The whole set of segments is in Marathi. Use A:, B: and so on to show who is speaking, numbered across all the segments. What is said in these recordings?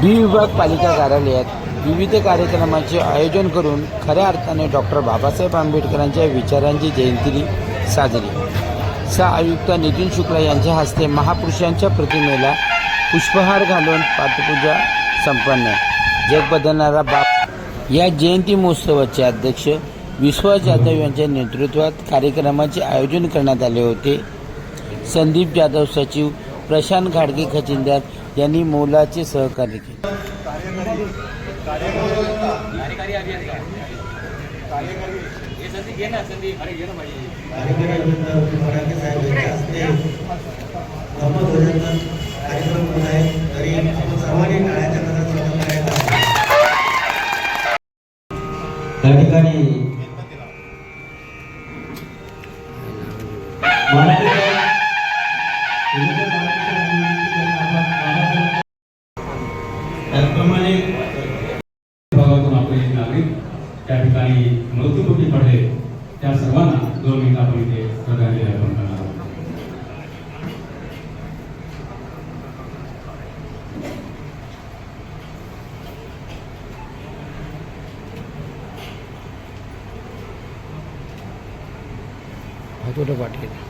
A: बी विभाग पालिका कार्यालयात विविध कार्यक्रमाचे आयोजन करून खऱ्या अर्थाने डॉक्टर बाबासाहेब आंबेडकरांच्या विचारांची जयंती साजरी. सा आयुक्त नितीन शुक्ला यांच्या हस्ते महापुरुषांच्या प्रतिमेला पुष्पहार घालून पाठपूजा संपन्न. जग बदलणारा बाप. या जयंती महोत्सवाचे अध्यक्ष विश्वास जाधव यांच्या नेतृत्वात कार्यक्रमाचे आयोजन करण्यात आले होते. संदीप जाधव सचिव प्रशांत घाडगे खचिंदार यांनी मोलाचे सहकार्य केले.
B: त्या ठिकाणी
C: मृत्यूमुखी पडले त्या सर्वांना दोन मिनिटं आपण इथे श्रद्धांजली अर्पण करणार आहोत.
B: वाटले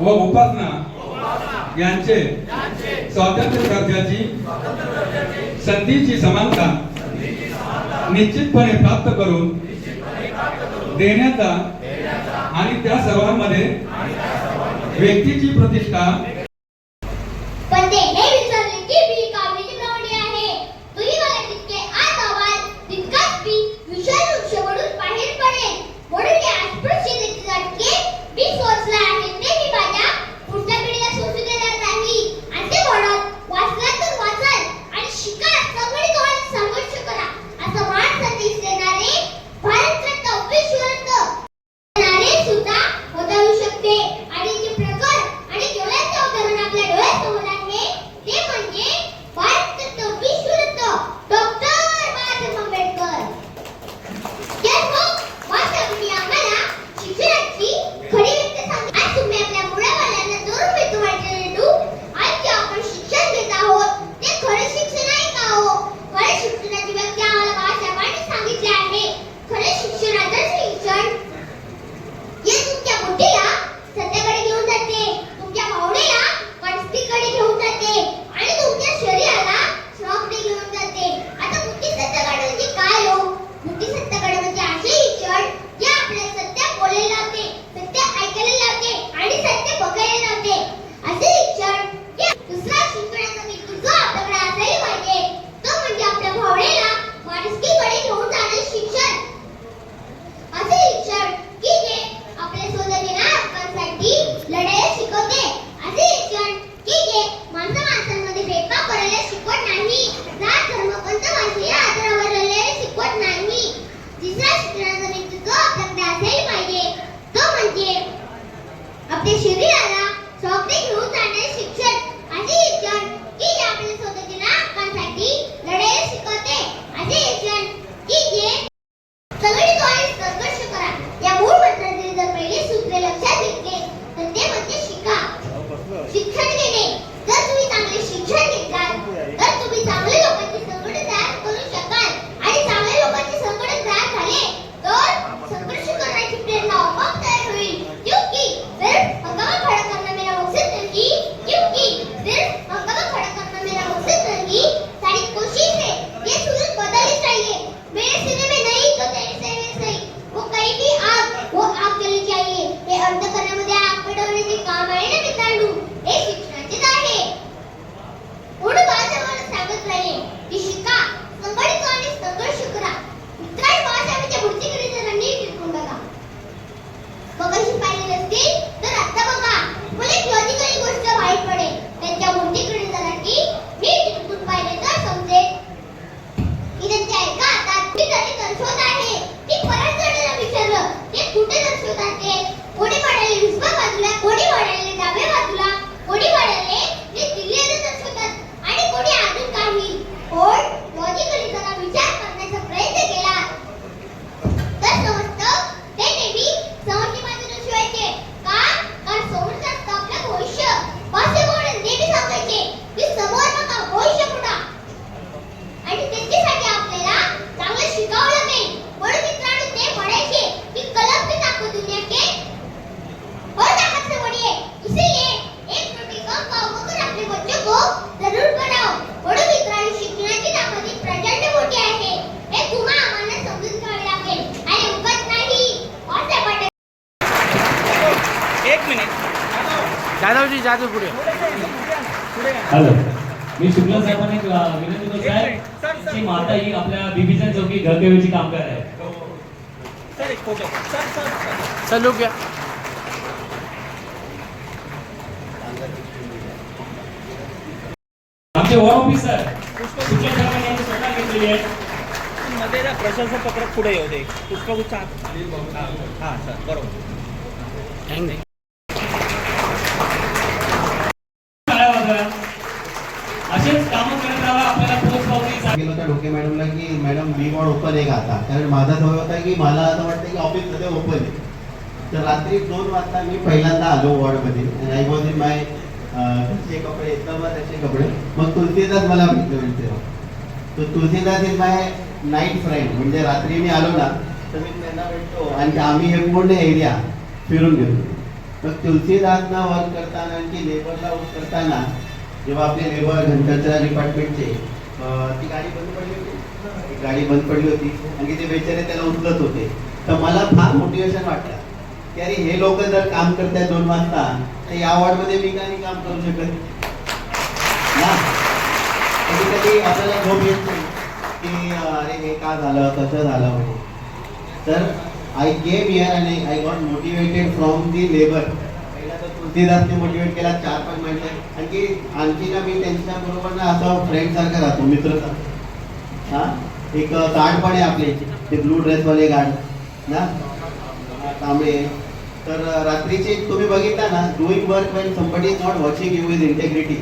C: व उपासना यांचे स्वातंत्र्य दर्जाची संधीची समानता निश्चितपणे प्राप्त करून देण्याचा आणि त्या सर्वांमध्ये व्यक्तीची प्रतिष्ठा हॅलो. मी शुक्ला साहेबांनी विनंती करतो साहेब की माता ही आपल्या बिबीच्या चौकी घरकेवीची कामगार आहे
D: सर एक फोटो सर सर सर
A: चलू. घ्या
C: आमचे वॉर्ड ऑफिसर शुक्ला साहेबांनी यांची स्वतः घेतलेली आहे.
D: मध्ये ना प्रशंसा पत्रक पुढे येऊ दे. पुष्पगुच्छ. हां हां सर बरोबर.
A: थँक्यू
B: कारण माझा सवय होता की मला असं वाटतं की ऑफिसमध्ये ओपन आहे. तर रात्री दोन वाजता मी पहिल्यांदा आलो वॉर्डमध्ये. आय वॉज इन माय कसे कपडे एकदम त्याचे कपडे. मग तुलसीदास मला भेटले म्हणजे तर Tulsidas is my night friend म्हणजे रात्री मी आलो ना तर मी त्यांना भेटतो आणि आम्ही हे पूर्ण एरिया फिरून घेतो मग तुलसीदासना वर्क करताना आणखी लेबरला वर्क करताना जेव्हा आपले लेबर घंटाच्या डिपार्टमेंटचे ती गाडी बंद पडली होती. गाडी बंद पडली होती आणि ते बेचारे त्याला उचलत होते. तर मला फार मोटिवेशन वाटलं. की अरे हे लोक जर काम करतायत दोन वाजता तर या वॉर्डमध्ये मी काही काम करू शकत. ना? कधी कधी आपल्याला झोप येत नाही. की अरे हे का झालं कसं झालं म्हणजे तर आय गेम हिअर आणि I got motivated from the labour तर तुलसीदासने मोटिवेट केला चार पाच महिने. आणखी आणखी ना मी त्यांच्या बरोबर ना असं फ्रेंड सारखा राहतो मित्र हा? एक गार्ड पण आहे आपले. ते ब्लू ड्रेसवाले गार्ड ना? तांबडे तर रात्रीचे तुम्ही बघितला ना doing work when somebody is not watching you with integrity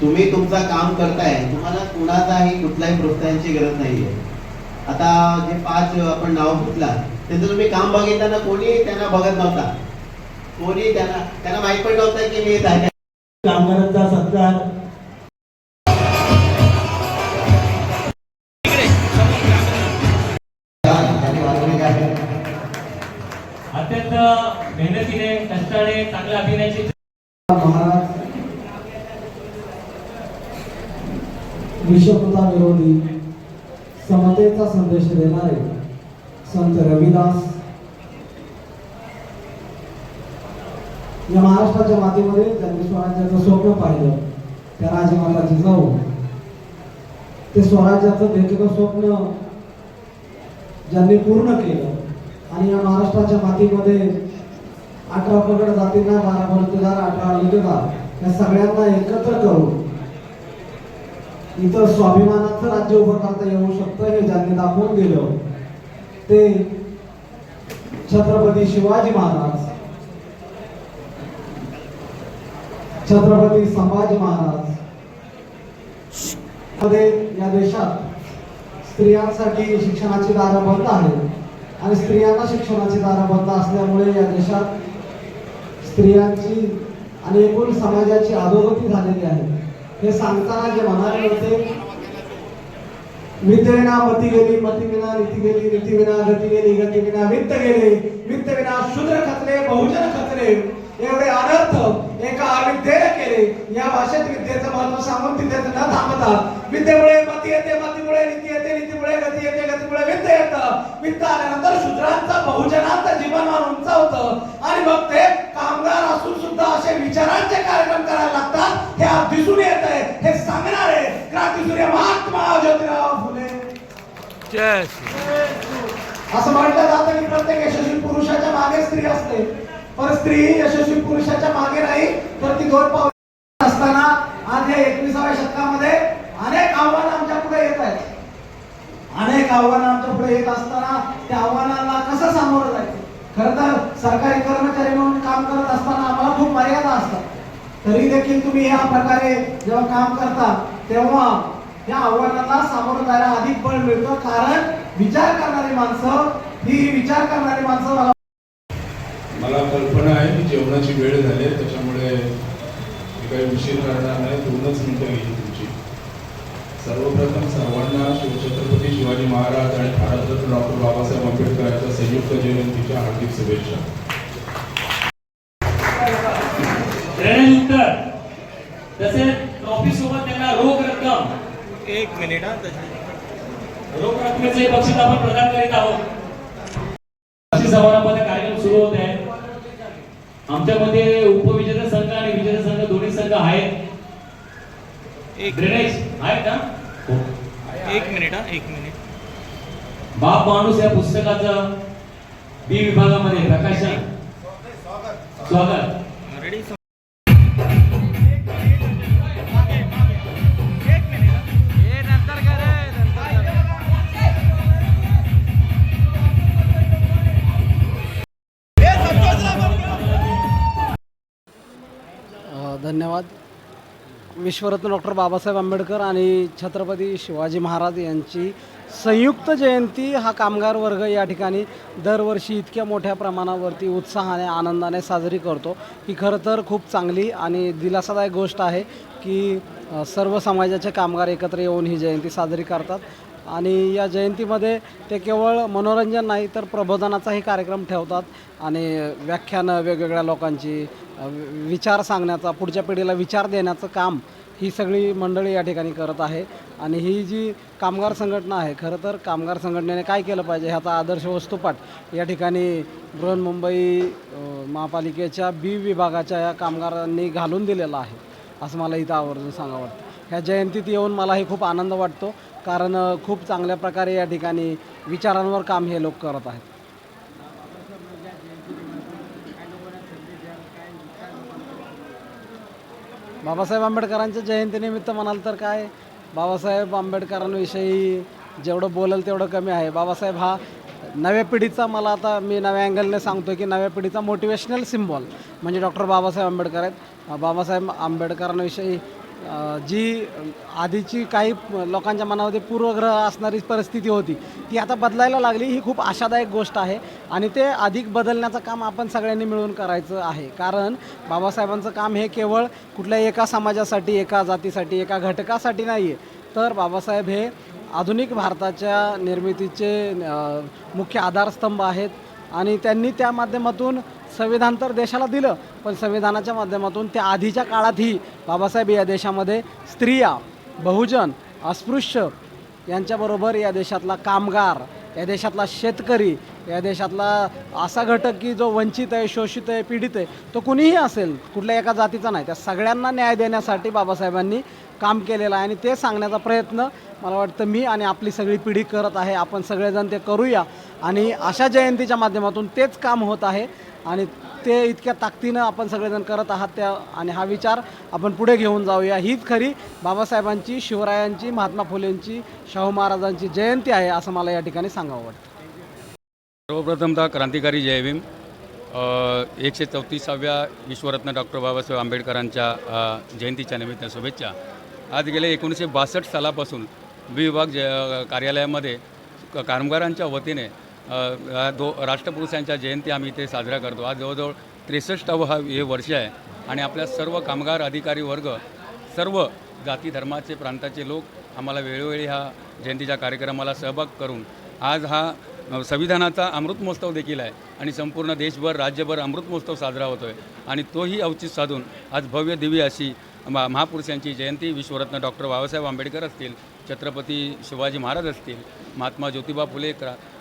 B: तुम्ही तुमचं काम करताय. तुम्हाला कुणाचाही कुठल्याही प्रोत्साहनची गरज नाहीये. आता जे पाच आपण नाव घेतला त्याचं तुम्ही काम बघितलं ना कोणी त्यांना बघत नव्हता. कोणी त्यांना त्यांना माहीत पण नव्हतं की मी कामगारांचा सत्कार.
C: मेहनतीने चांगल्या अभिनयाची
E: विषमता विरोधी समतेचा संदेश देणारे संत रविदास. या महाराष्ट्राच्या मातीमध्ये ज्यांनी स्वराज्याचं स्वप्न पाहिलं त्या राजमाता जिजाऊ ते स्वराज्याचं देखील स्वप्न ज्यांनी पूर्ण केलं आणि या महाराष्ट्राच्या मातीमध्ये अठरा पगड जातींना बारा बलुतेदार अठरा अलुतेदार या सगळ्यांना एकत्र करून इथं स्वाभिमानाचं राज्य उभं करता येऊ शकतं हे ज्यांनी दाखवून दिलं. ते छत्रपती शिवाजी महाराज. छत्रपती संभाजी महाराज. मध्ये या देशात स्त्रियांसाठी शिक्षणाची दारं बंद आहेत. आणि स्त्रियांना शिक्षणाची दारं बंद असल्यामुळे या देशात स्त्रियांची आणि एकूण समाजाची अधोगती झालेली आहे. हे सांगताना जे म्हणाले होते विद्येविना मती गेली मती विना नीती गेली नीती विना गती गेली गती विना वित्त गेले वित्त विना शूद्र खचले बहुजन खचले एवढे अनर्थ एका अविद्येने केले. या भाषेत विद्येचं महत्त्व सांगून तिथे न थांबता विद्येमुळे मती येते मतीमुळे नीती येते नीतीमुळे गती येते गतीमुळे वित्त येतं. वित्त आल्यानंतर शूद्रांचा बहुजनांचं जीवनमान उंचावतं आणि मग ते की प्रत्येक यशस्वी पुरुषाच्या मागे स्त्री असते. पण स्त्री ही यशस्वी पुरुषाच्या मागे नाही तर ती दोन पावलं असताना आज या एकविसाव्या शतकामध्ये अनेक आव्हानं आमच्या पुढे येत आहेत. अनेक आव्हानं आमच्या पुढे येत असताना त्या आव्हानांना कसं सामोरं जायचं? खरं तर सरकारी कर्मचारी म्हणून काम करत असताना आम्हाला खूप मर्यादा असतात. तरी देखील तुम्ही या प्रकारे जेव्हा काम करता तेव्हा या आव्हानांना सामोरं जायला अधिक बळ मिळतं. कारण विचार करणारी माणसं ही विचार करणारी माणसं मला
F: मला कल्पना आहे की जेवणाची वेळ झाली आहे त्याच्यामुळे मी काही उशीर करणार नाही. दोनच मिनिटं घेईन तुमची. सर्वप्रथम सर्वांना शिवछत्रपती शिवाजी महाराज आणि भारतरत्न डॉक्टर बाबासाहेब आंबेडकर यांच्या संयुक्त जयंतीच्या हार्दिक शुभेच्छा.
G: तसेच ट्रॉफी सोबत त्यांना रोख रक्कम
D: एक मिनिट हा तशी.
G: रोख रकमेचे बक्षीस आपण प्रदान करीत आहोत. बक्षीस समारंभाचा कार्यक्रम सुरू होत आहे. आमच्यामध्ये उपविजेता संघ आणि विजेता संघ दोन्ही संघ आहेत.
D: एक
G: ड्रेनेज आहेत ना? हो.
D: एक मिनिट हा एक मिनिट.
G: बाप माणूस या पुस्तकाचं बी विभागामध्ये प्रकाशन. स्वागत
E: विश्वरत्न डॉक्टर बाबासाहेब आंबेडकर आणि छत्रपती शिवाजी महाराज यांची संयुक्त जयंती हा कामगार वर्ग या ठिकाणी दरवर्षी इतक्या मोठ्या प्रमाणावरती उत्साहाने आनंदाने साजरी करतो. ही खरं तर खूप चांगली आणि दिलासादायक गोष्ट आहे की सर्व समाजाचे कामगार एकत्र येऊन ही जयंती साजरी करतात. आणि या जयंतीमध्ये ते केवळ मनोरंजन नाही तर प्रबोधनाचाही कार्यक्रम ठेवतात. आणि व्याख्यानं वेगवेगळ्या लोकांची विचार सांगण्याचा पुढच्या पिढीला विचार देण्याचं काम ही सगळी मंडळी या ठिकाणी करत आहे. आणि ही जी कामगार संघटना आहे खरं तर कामगार संघटनेने काय केलं पाहिजे ह्याचा आदर्श वस्तुपाठ या ठिकाणी बृहन्मुंबई महापालिकेच्या बी विभागाच्या या कामगारांनी घालून दिलेला आहे असं मला इथं आवर्जून सांगावं वाटतं. ह्या जयंतीत येऊन मलाही खूप आनंद वाटतो. कारण खूप चांगल्या प्रकारे या ठिकाणी विचारांवर काम हे लोक करत आहेत. बाबासाहेब आंबेडकरांच्या जयंतीनिमित्त म्हणाल तर काय? बाबासाहेब आंबेडकरांविषयी जेवढं बोलल तेवढं कमी आहे. बाबासाहेब हा नव्या पिढीचा मला आता मी नव्या अँगलने सांगतो की नव्या पिढीचा मोटिवेशनल सिम्बॉल म्हणजे डॉक्टर बाबासाहेब आंबेडकर आहेत. बाबासाहेब आंबेडकरांविषयी जी आधीची काही लोकांच्या मनामध्ये पूर्वग्रह असणारी परिस्थिती होती ती आता बदलायला लागली. ही खूप आशादायक गोष्ट आहे आणि ते अधिक बदलण्याचं काम आपण सगळ्यांनी मिळून करायचं आहे. कारण बाबासाहेबांचं काम हे केवळ कुठल्या एका समाजासाठी एका जातीसाठी एका घटकासाठी नाही आहे तर बाबासाहेब हे आधुनिक भारताच्या निर्मितीचे मुख्य आधारस्तंभ आहेत. आणि त्यांनी त्या माध्यमातून संविधान तर देशाला दिलं पण संविधानाच्या माध्यमातून त्या आधीच्या काळातही बाबासाहेब या देशामध्ये स्त्रिया बहुजन अस्पृश्य यांच्याबरोबर या देशातला कामगार या देशातला शेतकरी या देशातला असा घटक की जो वंचित आहे शोषित आहे पीडित आहे तो कुणीही असेल कुठल्या एका जातीचा नाही. त्या सगळ्यांना न्याय देण्यासाठी बाबासाहेबांनी काम केलेलं आहे आणि ते सांगण्याचा प्रयत्न मला वाटतं मी आणि आपली सगळी पिढी करत आहे. आपण सगळेजण ते करूया. आणि अशा जयंतीच्या माध्यमातून तेच काम होत आहे आणि ते इतक्या ताकदीनं आपण सगळेजण करत आहात त्या आणि हा विचार आपण पुढे घेऊन जाऊया. हीच खरी बाबासाहेबांची शिवरायांची महात्मा फुलेंची शाहू महाराजांची जयंती आहे असं मला या ठिकाणी सांगावं वाटतं.
H: सर्वप्रथमतः क्रांतिकारी जयभीम एकशे चौतीसाव्या विश्वरत्न डॉक्टर बाबासाहेब आंबेडकरांच्या जयंतीच्या निमित्त शुभेच्छा. आज गेल्या एकोणीसशे बासष्ट सालापासून विभाग ज कार्यालयामध्ये कामगारांच्या वतीने दो राष्ट्रपुरुषांच्या जयंती आम्ही इथे साजरा करतो. आज जवळजवळ त्रेसष्टावं हा हे वर्ष आहे आणि आपल्या सर्व कामगार अधिकारी वर्ग सर्व जाती धर्माचे प्रांताचे लोक आम्हाला वेळोवेळी हा जयंतीच्या कार्यक्रमाला सहभाग करून आज हा संविधानाचा अमृत महोत्सव देखील आहे आणि संपूर्ण देशभर राज्यभर अमृत महोत्सव साजरा होतो आहे आणि तोही औचित साधून आज भव्य दिव्य अशी मा महापुरुषांची जयंती विश्वरत्न डॉक्टर बाबासाहेब आंबेडकर असतील छत्रपती शिवाजी महाराज असतील महात्मा ज्योतिबा फुले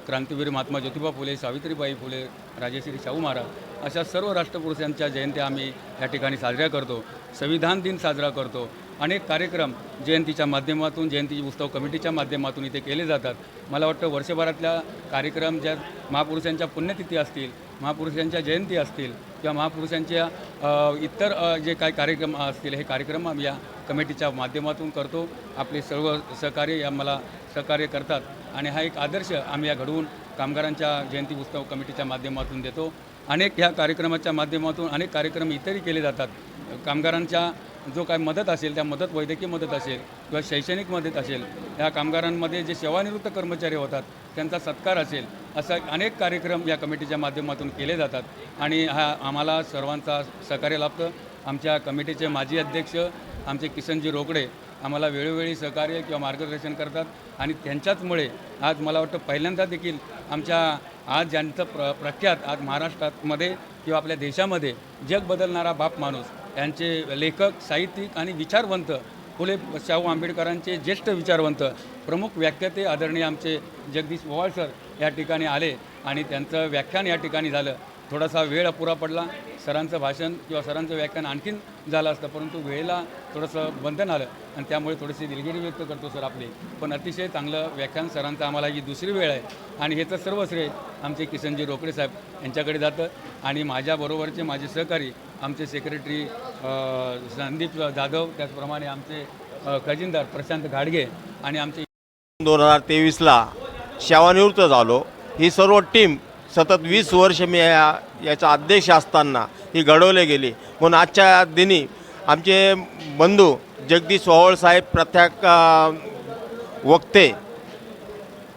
H: क्रांतीवीर महात्मा ज्योतिबा फुले सावित्रीबाई फुले राजेश्री शाहू महाराज अशा सर्व राष्ट्रपुरुषांच्या जयंत्या आम्ही या ठिकाणी साजऱ्या करतो. संविधान दिन साजरा करतो. अनेक कार्यक्रम जयंतीच्या माध्यमातून जयंती उत्सव कमिटीच्या माध्यमातून इथे केले जातात. मला वाटतं वर्षभरातल्या कार्यक्रम ज्या महापुरुषांच्या पुण्यतिथी असतील महापुरुषांच्या जयंती असतील किंवा महापुरुषांच्या इतर जे काही कार्यक्रम असतील हे कार्यक्रम आम्ही या कमिटीच्या माध्यमातून करतो. आपले सर्व सहकार्य या मला सहकार्य करतात. आणि हा एक आदर्श आम्ही या घडवून कामगारांच्या जयंती उत्सव कमिटीच्या माध्यमातून देतो. अनेक ह्या कार्यक्रमाच्या माध्यमातून अनेक कार्यक्रम इतरही केले जातात. कामगारांच्या जो काय मदत असेल त्या मदत वैद्यकीय मदत असेल किंवा शैक्षणिक मदत असेल या कामगारांमध्ये जे सेवानिवृत्त कर्मचारी होतात त्यांचा सत्कार असेल असा अनेक कार्यक्रम या कमिटीच्या माध्यमातून केले जातात. आणि हा आम्हाला सर्वांचा सहकार्य लाभतं. आमच्या कमिटीचे माजी अध्यक्ष आमचे किसनजी रोकडे आम्हाला वेळोवेळी सहकार्य किंवा मार्गदर्शन करतात आणि त्यांच्याचमुळे आज मला वाटतं पहिल्यांदा देखील आमच्या आज ज्यांचं प्र प्रख्यात आज महाराष्ट्रामध्ये किंवा आपल्या देशामध्ये जग बदलणारा बाप माणूस यांचे लेखक साहित्यिक आणि विचारवंत फुले शाहू आंबेडकरांचे ज्येष्ठ विचारवंत प्रमुख व्याख्याते आदरणीय आमचे जगदीश पवार सर या ठिकाणी आले आणि त्यांचं व्याख्यान या ठिकाणी झालं. थोडासा वेळ अपुरा पडला. सरांचं भाषण किंवा सरांचं व्याख्यान आणखीन झालं असतं परंतु वेळेला थोडंसं बंधन आलं आणि त्यामुळे थोडीशी दिलगिरी व्यक्त करतो सर आपली. पण अतिशय चांगलं व्याख्यान सरांचं आम्हाला ही दुसरी वेळ आहे आणि ह्याचं सर्व श्रेय आमचे किशनजी रोकडे साहेब यांच्याकडे जातं आणि माझ्याबरोबरचे माझे सहकारी आमचे सेक्रेटरी संदीप जाधव त्याचप्रमाणे आमचे खजिनदार प्रशांत घाडगे आणि आमचे
I: दोन हजार तेवीसला सेवानिवृत्त झालो. ही सर्व टीम सतत वीस वर्ष मी या याचा अध्यक्ष असताना ही घडवले गेली. म्हणून आजच्या दिनी आमचे बंधू जगदीश ओहोळ साहेब प्रत्येक वक्ते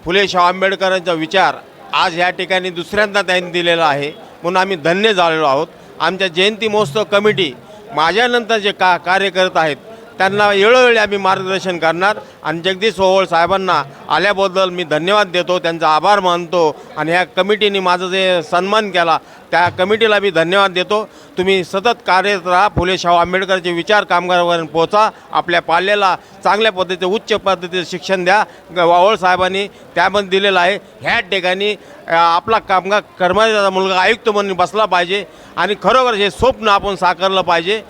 I: फुले शाह आंबेडकरांचा विचार आज या ठिकाणी दुसऱ्यांदा त्यांनी दिलेला आहे. म्हणून आम्ही धन्य झालेलो आहोत. आमच्या जयंती महोत्सव कमिटी माझ्यानंतर जे का कार्य करत आहेत त्यांना वेळोवेळी आम्ही मार्गदर्शन करणार. आणि जगदीश ओहोळ साहेबांना आल्याबद्दल मी धन्यवाद देतो. त्यांचा आभार मानतो. आणि ह्या कमिटीने माझं जे सन्मान केला त्या कमिटीला मी धन्यवाद देतो. तुम्ही सतत कार्यरत राहा. फुले शाहू आंबेडकरचे विचार कामगारापर्यंत पोहोचा. आपल्या पाल्याला चांगल्या पद्धतीचं उच्च पद्धतीचं शिक्षण द्या. वावळ साहेबांनी त्यामध्ये दिलेलं आहे. ह्या ठिकाणी आपला कामगार कर्मचाऱ्याचा मुलगा आयुक्त म्हणून बसला पाहिजे. आणि खरोखर हे स्वप्न आपण साकारलं पाहिजे.